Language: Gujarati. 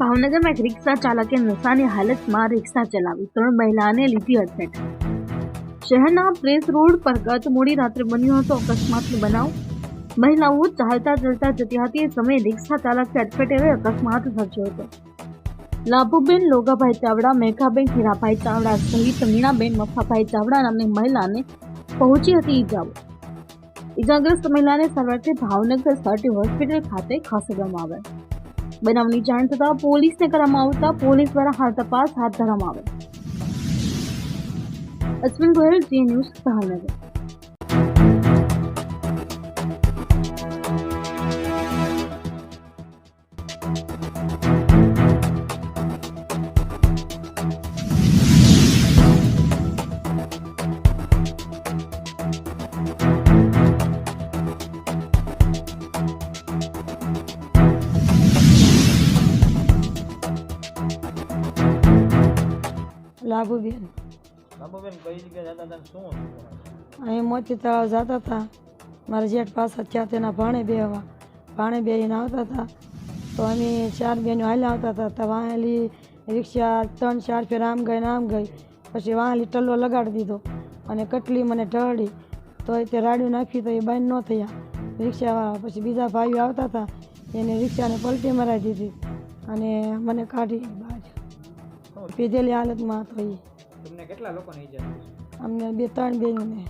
ભાવનગરમાં એક રિક્ષા ચાલકે નશાની હાલતમાં રિક્ષા ચલાવી. ત્રણ મહિલાને લીધી અડફેટ શહેરના પ્રેસ રોડ પર ગત મોડી રાત્રે બન્યો હતો અકસ્માતનો બનાવ. મહિલાઓ ચાલતા ચાલતા જતી હતી. એ સમયે રિક્ષા ચાલકથી અડફેટે અકસ્માત સર્જ્યો હતો. લાભુબેન લોગાભાઈ ચાવડા, મેઘાબેન હીરાભાઈ ચાવડા સહિત મીણાબેન, મફાભાઈ ચાવડા નામની મહિલાને પહોંચી હતી ઈજાઓ. ઈજાગ્રસ્ત મહિલાને સારવારથી ભાવનગર સર્ટી હોસ્પિટલ ખાતે ખસેડવામાં આવે બનાવની જાણ થતાં પોલીસને કરવામાં આવતા પોલીસ દ્વારા હાલ તપાસ હાથ ધરવામાં આવે. Ashwin Goyal, Zee News Bhavnagar Labhuben. Labhuben કઈ જગ્યાએ જતા હતા શું અહીં મોતી તળાવ જતા હતા. મારા જેઠ પાસે ત્યાં તેના ભાણે બે ભાણે બેહીને આવતા હતા. તો અમે ચાર બહેનો હાલ્યા આવતા હતા. તો વાહેલી રિક્ષા ત્રણ ચાર ફેર આમ ગઈ ને આમ ગઈ. પછી વાહેલી ટલ્લો લગાડી દીધો અને કટલી મને ઢળી. તો એ તે રાડ્યું નાખી તો એ બંધ ન થયા. રિક્ષાવાળા પછી બીજા ભાઈઓ આવતા હતા. એને રિક્ષાને પલટી મરાવી દીધી. અને મને કાઢી પીધેલી હાલતમાં હતો એ તમને કેટલા લોકોને ઈજા થઈ અમને બે ત્રણ બહેનોને